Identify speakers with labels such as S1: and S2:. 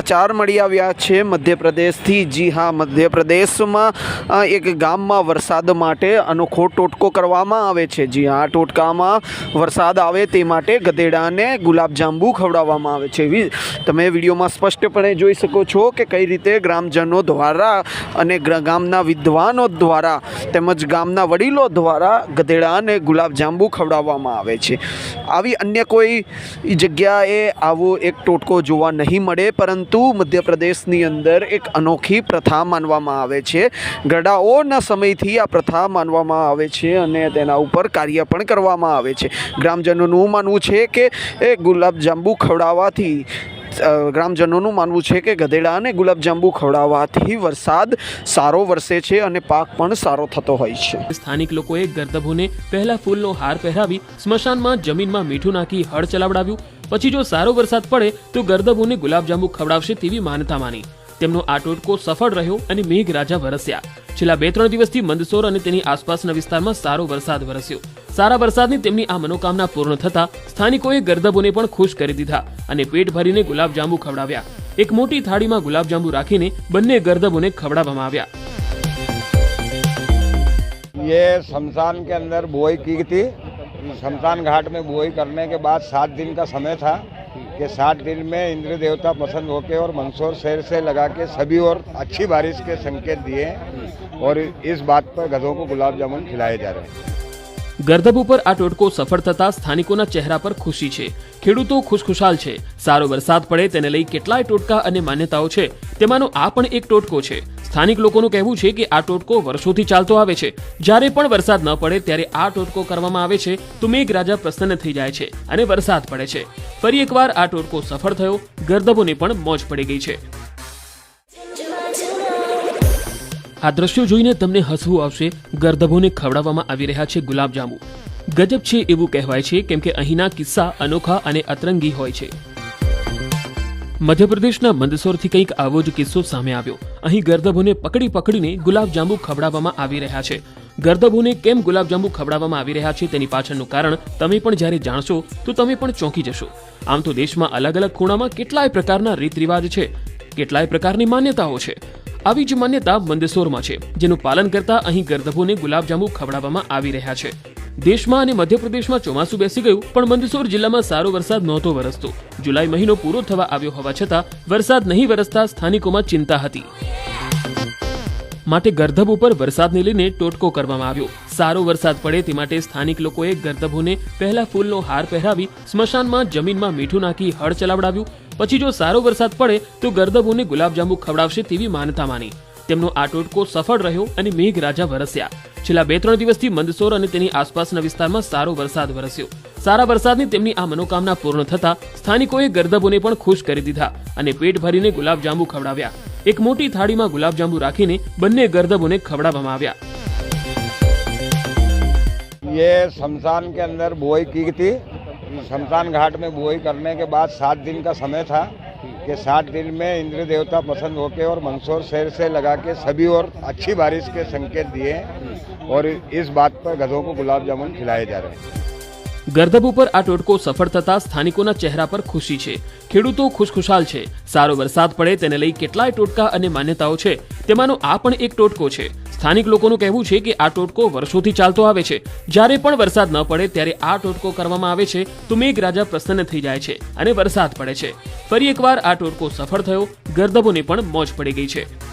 S1: સમાચાર મળી આવ્યા છે. મધ્યપ્રદેશથી, જી હા, મધ્યપ્રદેશમાં એક ગામમાં વરસાદ માટે અનોખો ટોટકો કરવામાં આવે છે. જી હા ટોટકામાં વરસાદ આવે તે માટે ગધેડાને ગુલાબજાંબુ ખવડાવવામાં આવે છે. તમે વિડીયોમાં સ્પષ્ટપણે જોઈ શકો છો કે કઈ રીતે ગ્રામજનો દ્વારા અને ગામના વિદ્વાનો દ્વારા તેમજ ગામના વડીલો દ્વારા ગધેડાને ગુલાબજાંબુ ખવડાવવામાં આવે છે. આવી અન્ય કોઈ જગ્યાએ આવો એક ટોટકો જોવા નહીં મળે, પરંતુ મધ્યપ્રદેશની અંદર એક અનોખી પ્રથા માનવામાં આવે છે. ગરડાઓના સમયથી આ પ્રથા માનવામાં આવે છે અને તેના ઉપર કાર્ય પણ કરવામાં આવે છે. ગ્રામજનોનું માનવું છે કે એ ગુલાબજાંબુ ખવડાવવાથી ગ્રામજનોનું માનવું છે કે ગધેડાને ગુલાબજાંબુ ખવડાવવાથી વરસાદ સારો વરસે છે અને પાક પણ સારો થતો હોય છે.
S2: સ્થાનિક લોકોએ ગર્દભોને પહેલા ફૂલનો હાર પહેરાવી સ્મશાનમાં જમીનમાં મીઠું નાખી હળ ચલાવડાવ્યું. પછી જો સારો વરસાદ પડે તો ગર્દભોને ગુલાબજાંબુ ખવડાવશે તેવી માન્યતા માની તેમનો આ ટોટકો સફળ રહ્યો અને મેઘરાજા વરસ્યા છેલ્લા બે ત્રણ દિવસથી મંદસોર અને તેની આસપાસના વિસ્તારમાં સારો વરસાદ વરસ્યો સારા વરસાદની તેમની આ મનોકામના પૂર્ણ થતા સ્થાનિકોએ ગર્દભોને પણ ખુશ કરી દીધા અને પેટ ભરીને ગુલાબજાંબુ ખવડાવ્યા એક મોટી થાળીમાં ગુલાબજાંબુ રાખીને બંને ગર્દભોને ખવડાવવામાં આવ્યા
S3: ये शमशान के अंदर बुआई की थी शमशान घाट में बुआई करने के बाद सात दिन का समय था कि सात दिन में इंद्र देवता पसंद होके और मंदसौर शहर से लगा के सभी और अच्छी बारिश के संकेत दिए और इस बात पर गधों को गुलाब जामुन खिलाए जा रहे हैं।
S2: ગર્દભ ઉપર આ ટોટકો સફળ થતા સ્થાનિકોના ચહેરા પર ખુશી છે. ખેડૂતો ખુશખુશાલ છે. સારો વરસાદ પડે તેને લઈ કેટલાય ટોટકા અને માન્યતાઓ છે. તેમાંનો આ પણ એક ટોટકો છે. સ્થાનિક લોકોનું કહેવું છે કે આ ટોટકો વર્ષોથી ચાલતો આવે છે. જ્યારે પણ વરસાદ ન પડે ત્યારે આ ટોટકો કરવામાં આવે છે તો મેઘરાજા પ્રસન્ન થઈ જાય છે અને વરસાદ પડે છે. ફરી એકવાર આ ટોટકો સફળ થયો. ગર્દભોને પણ મોજ પડી ગઈ છે. આ દ્રશ્યો જોઈને તમને હસવું આવશે, ગર્દભોને ખવડાવવામાં આવી રહ્યા છે ગુલાબજાંબુ. ગજબ છે એવું કહેવાય છે, કેમ કે અહીંના કિસ્સા અનોખા અને અતરંગી હોય છે. મધ્યપ્રદેશના મંદસોરથી કંઈક આવો જ કિસ્સો સામે આવ્યો. અહીં ગર્દભોને પકડી પકડીને ગુલાબજાંબુ ખવડાવવામાં આવી રહ્યા છે. ગર્દભોને કેમ ગુલાબજાંબુ ખવડાવવામાં આવી રહ્યા છે તેની પાછળનું કારણ તમે પણ જ્યારે જાણશો, તો તમે પણ ચોંકી જશો. આમ તો દેશમાં અલગ અલગ ખૂણામાં કેટલાય પ્રકારના રીત રિવાજ છે, કેટલાય પ્રકારની માન્યતાઓ છે. આવી જ માન્યતા મંદસોરમાં છે, જેનું પાલન કરતા અહીં ગર્દભોને ગુલાબજાંબુ ખવડાવવામાં આવી રહ્યા છે. દેશમાં અને મધ્યપ્રદેશમાં ચોમાસું બેસી ગયું, પણ મંદસોર જિલ્લામાં સારો વરસાદ નહોતો વરસતો. જુલાઈ મહિનો પૂરો થવા આવ્યો હોવા છતાં વરસાદ નહીં વરસતા સ્થાનિકોમાં ચિંતા હતી. માટે ગર્ધબ ઉપર વરસાદને લઈને ટોટકો કરવામાં આવ્યો. સારો વરસાદ પડે તે માટે સ્થાનિક લોકોએ ગર્ધભોને પહેલા ફૂલનો હાર પહેરાવી સ્મશાનમાં જમીનમાં મીઠું નાખી હળ ચલાવડાવ્યું. પછી જો સારો વરસાદ પડે તો ગર્દભોને ગુલાબજાંબુ ખવડાવશે તેવી માન્યતા માની. તેમનો આ ટોટકો સફળ રહ્યો અને મેઘરાજા વરસ્યા. છેલ્લા બે ત્રણ દિવસથી મંદસોર અને તેની આસપાસના વિસ્તારમાં સારો વરસાદ વરસ્યો. સારા વરસાદની તેમની આ મનોકામના પૂર્ણ થતા સ્થાનિકોએ ગરદબોને પણ ખુશ કરી દીધા અને પેટ ભરીને ગુલાબજાંબુ ખવડાવ્યા. એક મોટી થાળીમાં ગુલાબજાંબુ રાખીને બંને ગર્દભોને ખવડાવવામાં આવ્યા
S3: ये शमशान के अंदर बुआई की थी शमशान घाट में बुआई करने के बाद सात दिन का समय था कि सात दिन में इंद्र देवता पसंद होके और मंदसौर शहर से लगा के सभी और अच्छी बारिश के संकेत दिए और इस बात पर गधों को गुलाब जामुन खिलाए जा रहे हैं
S2: ગર્દભ ઉપર આ ટોટકો સફળ થતા સ્થાનિકોના ચહેરા પર ખુશી છે. ખેડૂતો ખુશખુશાલ છે. સારો વરસાદ પડે તેને લઈ કેટલાય ટોટકા અને માન્યતાઓ છે. તેમાંનો આ પણ એક ટોટકો છે. સ્થાનિક લોકોનું કહેવું છે કે આ ટોટકો વર્ષોથી ચાલતો આવે છે. જ્યારે પણ વરસાદ ન પડે ત્યારે આ ટોટકો કરવામાં આવે છે તો મેઘરાજા પ્રસન્ન થઈ જાય છે અને વરસાદ પડે છે. ફરી એકવાર આ ટોટકો સફળ થયો. ગર્દભોને પણ મોજ પડી ગઈ છે.